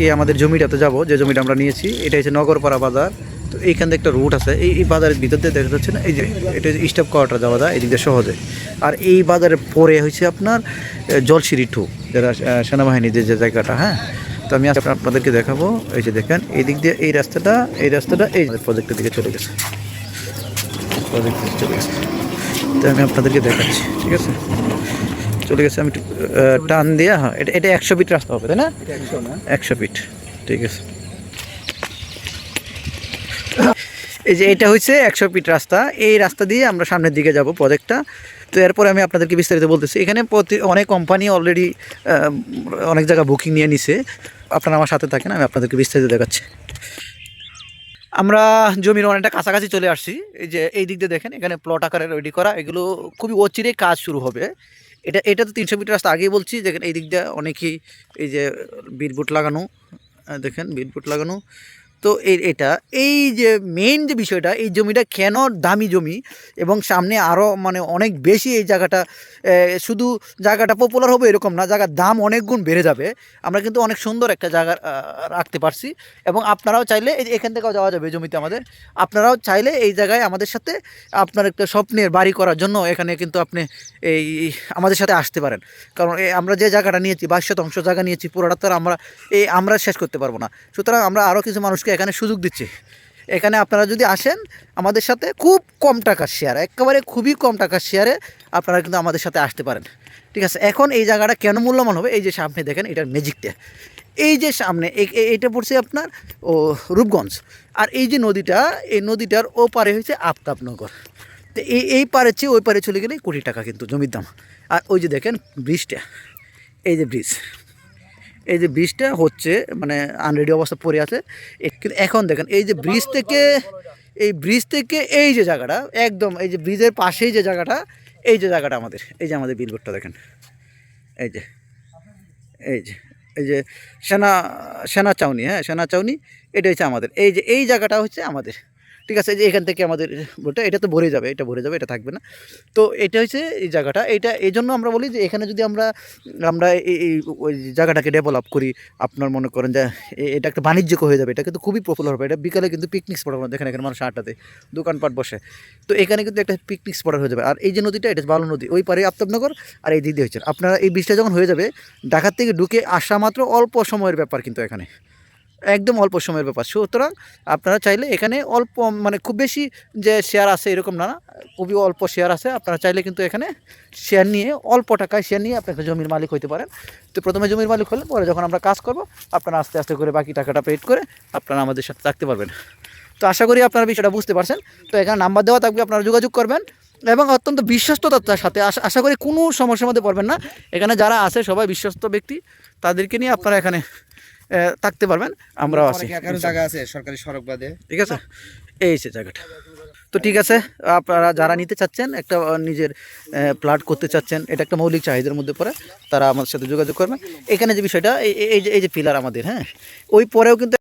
আজকে আমাদের জমিটাতে যাব যে জমিটা আমরা নিয়েছি এটা হচ্ছে নগরপাড়া বাজার। তো এইখান থেকে একটা রুট আছে এই এই বাজারের ভিতর দিয়ে দেখা যাচ্ছে না এই যে এটা স্টপ কোয়ার্টার যাওয়া যায় এই দিক দিয়ে সহজে। আর এই বাজারের পরে হচ্ছে আপনার আহ, জলসিঁড়ি টু যারা সেনাবাহিনীর যে জায়গাটা হ্যাঁ? তো আমি আপনাদেরকে দেখাবো এই যে দেখেন এই দিক দিয়ে এই রাস্তাটা এই রাস্তাটা এই প্রজেক্টের দিকে চলে গেছে। প্রজেক্টের চলে গেছে। তো আমি আপনাদেরকে দেখাচ্ছি ঠিক আছে? চলে গেছে আমি টান দিয়ে হ্যাঁ এটা এটা একশো ফিট রাস্তা হবে তাই না? একশো ফিট ঠিক আছে। এই যে এটা হচ্ছে একশো ফিট রাস্তা এই রাস্তা দিয়ে আমরা সামনের দিকে যাব প্রজেক্টটা। তো এরপরে আমি আপনাদেরকে বিস্তারিত বলতেছি এখানে প্রতি অনেক কোম্পানি অলরেডি অনেক জায়গা বুকিং নিয়ে নিছে। আপনারা আমার সাথে থাকেন আমি আপনাদেরকে বিস্তারিত দেখাচ্ছি। আমরা জমির অনেকটা কাছাকাছি চলে আসছি এই যে এই দিক দিয়ে দেখেন এখানে প্লট আকারে রেডি করা এগুলো খুবই অচিরে কাজ শুরু হবে। এটা এটা তো তিনশো মিটার রাস্তা, আগেই বলছি, দেখেন এই দিক দিয়ে অনেকেই এই যে বিটবুট লাগানো দেখেন বিটবুট লাগানো তো এটা, এই যে মেইন যে বিষয়টা, এই জমিটা কেন দামি জমি এবং সামনে আরও মানে অনেক বেশি এই জায়গাটা শুধু জায়গাটা পপুলার হবে এরকম না, জায়গার দাম অনেক গুণ বেড়ে যাবে। আমরা কিন্তু অনেক সুন্দর একটা জায়গা রাখতে পারছি এবং আপনারাও চাইলে এই এখান থেকেও যাওয়া যাবে জমিতে আমাদের। আপনারাও চাইলে এই জায়গায় আমাদের সাথে আপনার একটা স্বপ্নের বাড়ি করার জন্য এখানে কিন্তু আপনি এই, আমাদের সাথে আসতে পারেন। কারণ আমরা যে জায়গাটা নিয়েছি, বাইশ শতাংশ জায়গা নিয়েছি পুরোটা তো আমরা এই আমরা শেষ করতে পারব না। সুতরাং আমরা আরও কিছু মানুষকে এখানে সুযোগ দিচ্ছি। এখানে আপনারা যদি আসেন, আমাদের সাথে খুব কম টাকার শেয়ার একেবারে খুবই কম টাকার শেয়ারে আপনারা কিন্তু আমাদের সাথে আসতে পারেন। ঠিক আছে, এখন এই জায়গাটা কেন মূল্যবান হবে? এই যে সামনে দেখেন এটার ম্যাজিকটা এই যে সামনে এটা পড়ছে আপনার, ও, রূপগঞ্জ। আর এই যে নদীটা, এই নদীটার ও পারে হয়েছে আফতাবনগর। তো এই এই পারের চেয়ে ওই পারে চলে গেলে কোটি টাকা কিন্তু জমির দাম। আর ওই যে দেখেন ব্রিজটা এই যে ব্রিজ এই যে ব্রিজটা হচ্ছে মানে আনরেডি অবস্থা পড়ে আছে। কিন্তু এখন দেখেন, এই যে ব্রিজ থেকে, এই ব্রিজ থেকে এই যে জায়গাটা, একদম এই যে ব্রিজের পাশেই যে জায়গাটা, এই যে জায়গাটা আমাদের, এই যে আমাদের বিলবোর্ডটা দেখেন। এই যে এই যে এই যে সেনা সেনা চাউনি হ্যাঁ সেনা চাউনি, এটা হচ্ছে আমাদের। এই যে, এই জায়গাটা হচ্ছে আমাদের। ঠিক আছে যে এখান থেকে আমাদের বোটটা এটা তো ভরে যাবে, এটা ভরে যাবে, এটা থাকবে না। তো এটা হচ্ছে এই জায়গাটা এটা এই জন্য আমরা বলি যে এখানে যদি আমরা আমরা এই ওই জায়গাটাকে ডেভেলপ করি, আপনার মনে করেন যে এটা একটা বাণিজ্যিক হয়ে যাবে, এটা কিন্তু খুবই পপুলার হবে। এটা বিকালে কিন্তু পিকনিক স্পট হবে, দেখেন এখানে মানুষ আটটাতে দোকানপাট বসে। তো এখানে কিন্তু একটা পিকনিক স্পট হয়ে যাবে। আর এই যে নদীটা, এটা বালু নদী, ওই পারে আফতাবনগর আর এই দিদি হচ্ছে। আপনারা এই বৃষ্টিটা যখন হয়ে যাবে, ঢাকার থেকে ঢুকে আসা মাত্র অল্প সময়ের ব্যাপার কিন্তু এখানে। একদম অল্প সময়ের ব্যাপার। সুতরাং আপনারা চাইলে এখানে অল্প মানে খুব বেশি যে শেয়ার আছে এরকম না, খুবই অল্প শেয়ার আছে। আপনারা চাইলে কিন্তু এখানে শেয়ার নিয়ে, অল্প টাকায় শেয়ার নিয়ে আপনি একটা জমির মালিক হতে পারেন। তো প্রথমে জমির মালিক হলে পরে যখন আমরা কাজ করব, আপনারা আস্তে আস্তে করে বাকি টাকাটা পেড করে আপনারা আমাদের সাথে থাকতে পারবেন। তো আশা করি আপনারা বিষয়টা বুঝতে পারছেন। তো এখানে নাম্বার দেওয়া থাকবে, আপনারা যোগাযোগ করবেন এবং অত্যন্ত বিশ্বস্ততার সাথে আশা করি কোনো সমস্যার মধ্যে পড়বেন না। এখানে যারা আছে, সবাই বিশ্বস্ত ব্যক্তি, তাদেরকে নিয়ে আপনারা এখানে থাকতে পারবেন আমরাও আছি। জায়গা আছে সরকারি সড়ক বাদে। ঠিক আছে? এই সে জায়গাটা। তো ঠিক আছে আপনারা যারা নিতে চাচ্ছেন একটা নিজের প্লাট করতে চাচ্ছেন এটা একটা মৌলিক চাহিদার মধ্যে পড়ে তারা আমাদের সাথে যোগাযোগ করবেন। এখানে যে বিষয়টা এই এই- এই যে এই যে পিলার আমাদের হ্যাঁ? ওই পরেও কিন্তু